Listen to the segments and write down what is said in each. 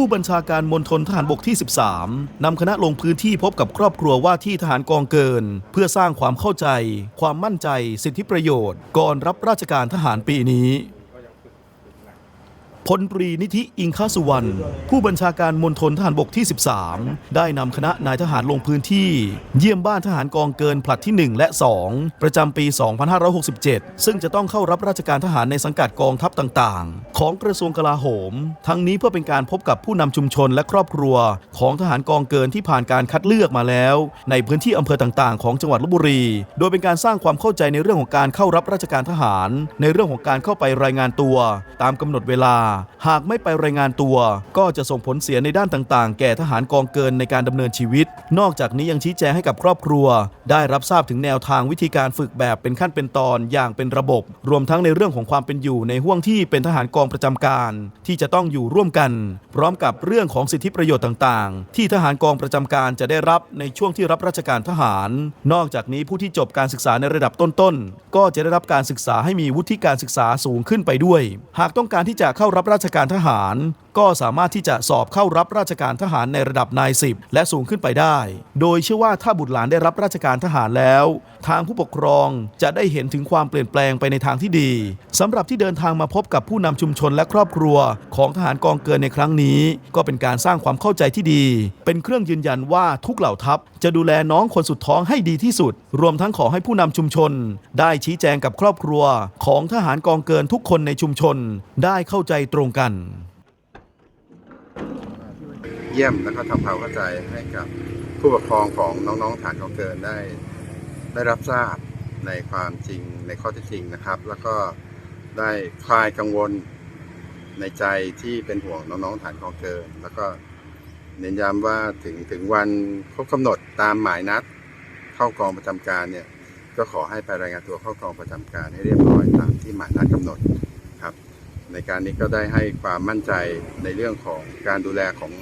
ผู้บัญชาการมณฑลทหารบกที่ 13 นำคณะลงพื้นที่พบกับครอบครัวว่าที่ทหารกองเกิน เพื่อสร้างความเข้าใจ ความมั่นใจ สิทธิประโยชน์ ก่อนรับราชการทหารปีนี้ พลตรีนิธิอิงคสุวรรณผู้บัญชาการมณฑลทหารบกที่ 13 ได้นำคณะนายทหารลงพื้นที่ เยี่ยมบ้านทหารกองเกินผลัดที่ 1 และ 2 ประจำปี 2567 ซึ่งจะต้องเข้ารับราชการทหารในสังกัดกองทัพต่างๆ ของกระทรวงกลาโหม ทั้งนี้เพื่อเป็นการพบกับผู้นำชุมชนและครอบครัว ของทหารกองเกินที่ผ่านการคัดเลือกมาแล้ว ในพื้นที่อำเภอต่างๆ ของจังหวัดลบบุรี โดยเป็นการสร้างความเข้าใจในเรื่องของการเข้ารับราชการทหาร ในเรื่องของการเข้าไปรายงานตัว ตามกำหนดเวลาหากไม่ไปรายงานตัว ก็จะส่งผลเสียในด้านต่างๆ แก่ทหารกองเกินในการดำเนินชีวิต นอกจากนี้ยังชี้แจงให้กับครอบครัว ได้รับทราบถึงแนวทางวิธีการฝึกแบบเป็นขั้นเป็นตอนอย่างเป็นระบบ รวมทั้งในเรื่องของความเป็นอยู่ในห่วงที่เป็นทหารกองประจำการ ที่จะต้องอยู่ร่วมกัน พร้อมกับเรื่องของสิทธิประโยชน์ต่างๆ ที่ทหารกองประจำการจะได้รับในช่วงที่รับราชการทหาร นอกจากนี้ผู้ที่จบการศึกษาในระดับต้นๆ ก็จะได้รับการศึกษาให้มีวุฒิการศึกษาสูงขึ้นไปด้วย หากต้องการที่จะเข้ารับราชการทหาร ก็สามารถที่จะสอบเข้ารับราชการทหารในระดับนายสิบและสูงขึ้นไปได้ โดยเชื่อว่าถ้าบุตรหลานได้รับราชการทหารแล้ว ทางผู้ปกครองจะได้เห็นถึงความเปลี่ยนแปลงไปในทางที่ดีสำหรับที่เดินทางมาพบกับผู้นำชุมชนและครอบครัว ของทหารกองเกินในครั้งนี้ ก็เป็นการสร้างความเข้าใจที่ดี เป็นเครื่องยืนยันว่าทุกเหล่าทัพ จะดูแลน้องคนสุดท้องให้ดีที่สุด รวมทั้งขอให้ผู้นำชุมชน ได้ชี้แจงกับครอบครัว ของทหารกองเกินทุกคนในชุมชน ได้เข้าใจตรงกัน เยี่ยมแล้วก็ทำความเข้าใจให้กับผู้ปกครองของน้องๆฐานกองเกินได้ได้รับทราบในความจริงในข้อเท็จจริงนะครับ แล้วก็ได้คลายกังวลในใจที่เป็นห่วงน้องๆฐานกองเกิน แล้วก็เน้นย้ำว่าถึงถึงวันครบกำหนดตามหมายนัด เข้ากองประจำการเนี่ยก็ขอให้ไปรายงานตัวเข้ากองประจำการให้เรียบร้อยตามที่หมายนัดกำหนด ในการนี้ก็ได้ให้ความมั่นใจในเรื่องของการดูแลของ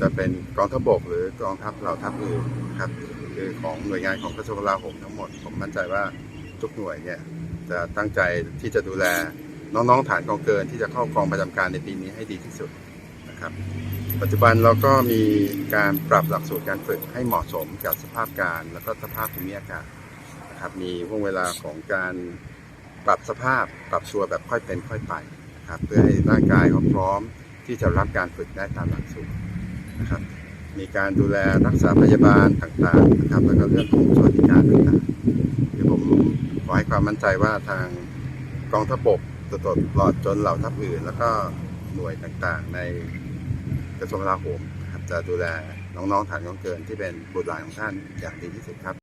จะเป็นกองทัพบกหรือกองทัพเหล่าทัพอื่นนะครับคือของหน่วยงานของกระทรวงกลาโหมทั้งหมดผมมั่นใจว่าทุกหน่วยเนี่ยจะตั้งใจที่จะดูแลน้องๆฐานกองเกินที่จะเข้ากองประจำการในปีนี้ให้ดีที่สุดนะครับ ปัจจุบันเราก็มีการปรับหลักสูตรการฝึกให้เหมาะสมกับสภาพการ แล้วก็สภาพภูมิอากาศนะครับมีห่วงเวลาของการ ปรับสภาพปรับตัวแบบค่อยเป็นค่อยไปนะครับเพื่อให้ร่างกายเขาพร้อมที่จะรับการฝึกได้ตามหลักสูตรนะครับ มีการดูแลรักษาพยาบาลต่างๆนะครับแล้วก็เรื่องของสวัสดิการต่างๆเดี๋ยวผมขอให้ความมั่นใจว่าทางกองทัพบกตลอดตลอดจนเหล่าทัพอื่น แล้วก็หน่วยต่างๆ ในกระทรวงกลาโหมครับจะดูแลน้องๆฐานกองเกินที่เป็นบุตรหลานของท่านอย่างดีที่สุดครับ